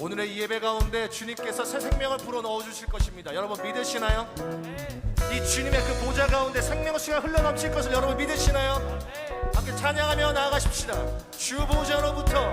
오늘의 예배 가운데 주님께서 새 생명을 불어 넣어 주실 것입니다. 여러분 믿으시나요? 이 주님의 그 보좌 가운데 생명수가 흘러넘칠 것을 여러분 믿으시나요? 함께 찬양하며 나아가십시다. 주 보좌로부터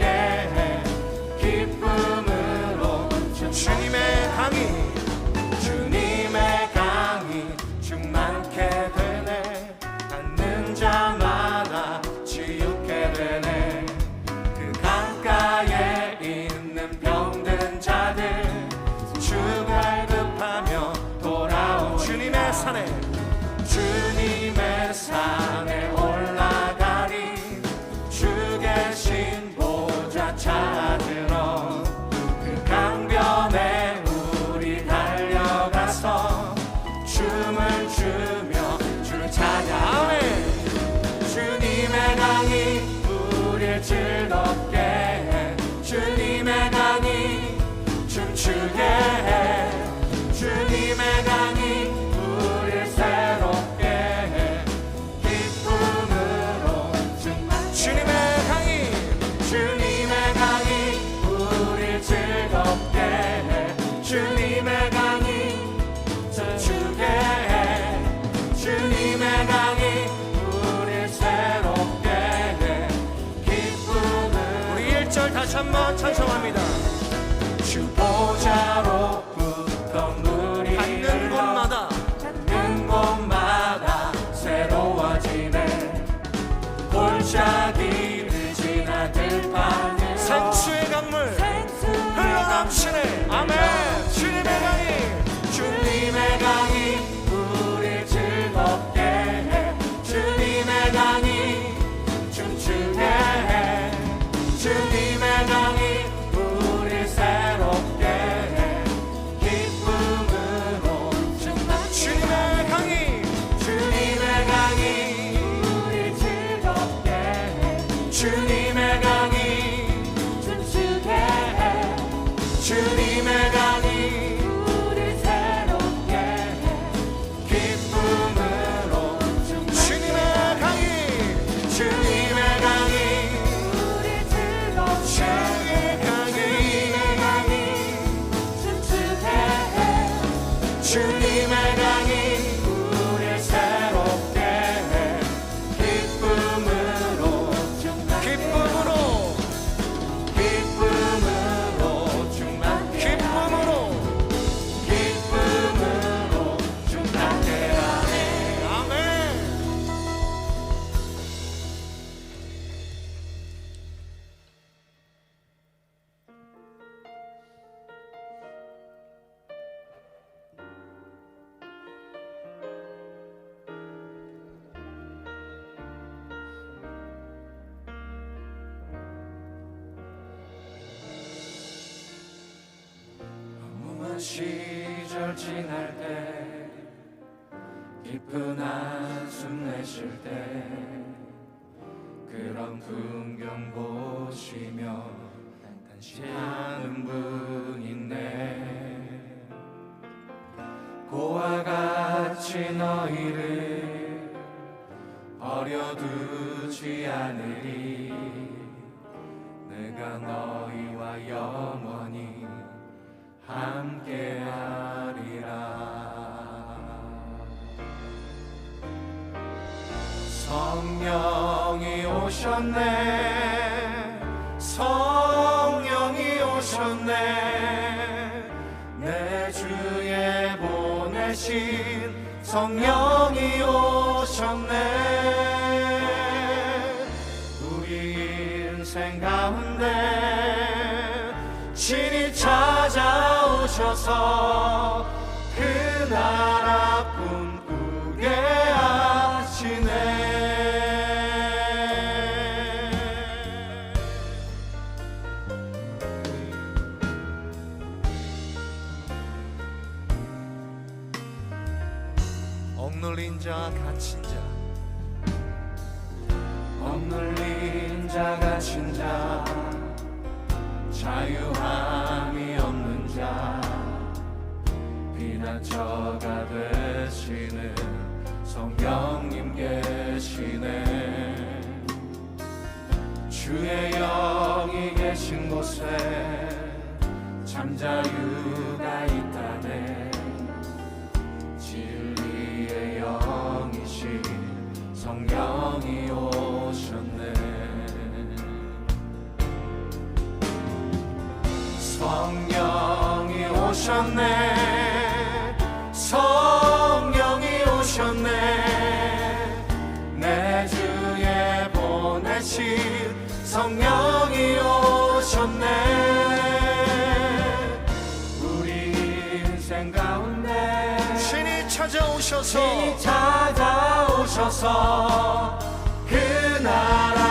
satisfied. 시절 지날 때 깊은 한숨 내쉴 때 그런 풍경 보시며 단단시 하는 분 있네 고와 같이 너희를 버려두지 않으리. 오셨네. 성령이 오셨네. 내 주에 보내신 성령이 오셨네. 우리 인생 가운데 친히 찾아오셔서 자 갇힌 자. 억눌린 자 갇힌 자. 자유함이 없는 자. 비난처가 되시는 성령님 계시네. 주의 영이 계신 곳에 잠자유가 있 성령이 오셨네. 성령이 오셨네. 내 주에 보내신 성령이 오셨네. 우리 인생 가운데 신이 찾아오셔서 신이 찾아오셔서 그날 아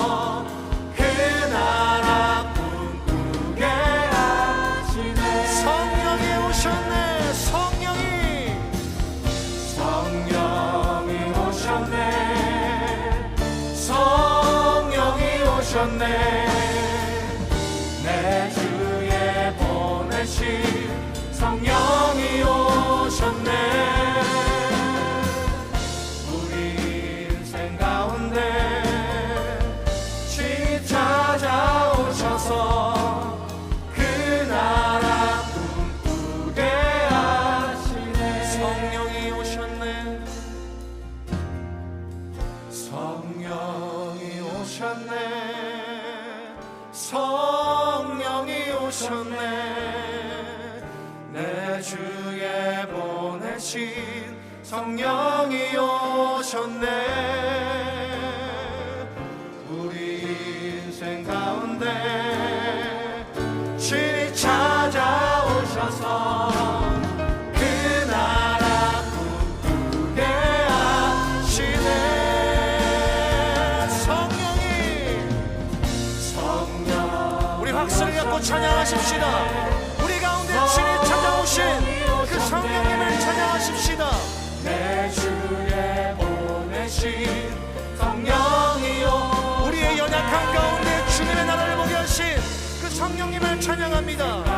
오셨네. 내 주에 보내신 성령이 오셨네 찬양합니다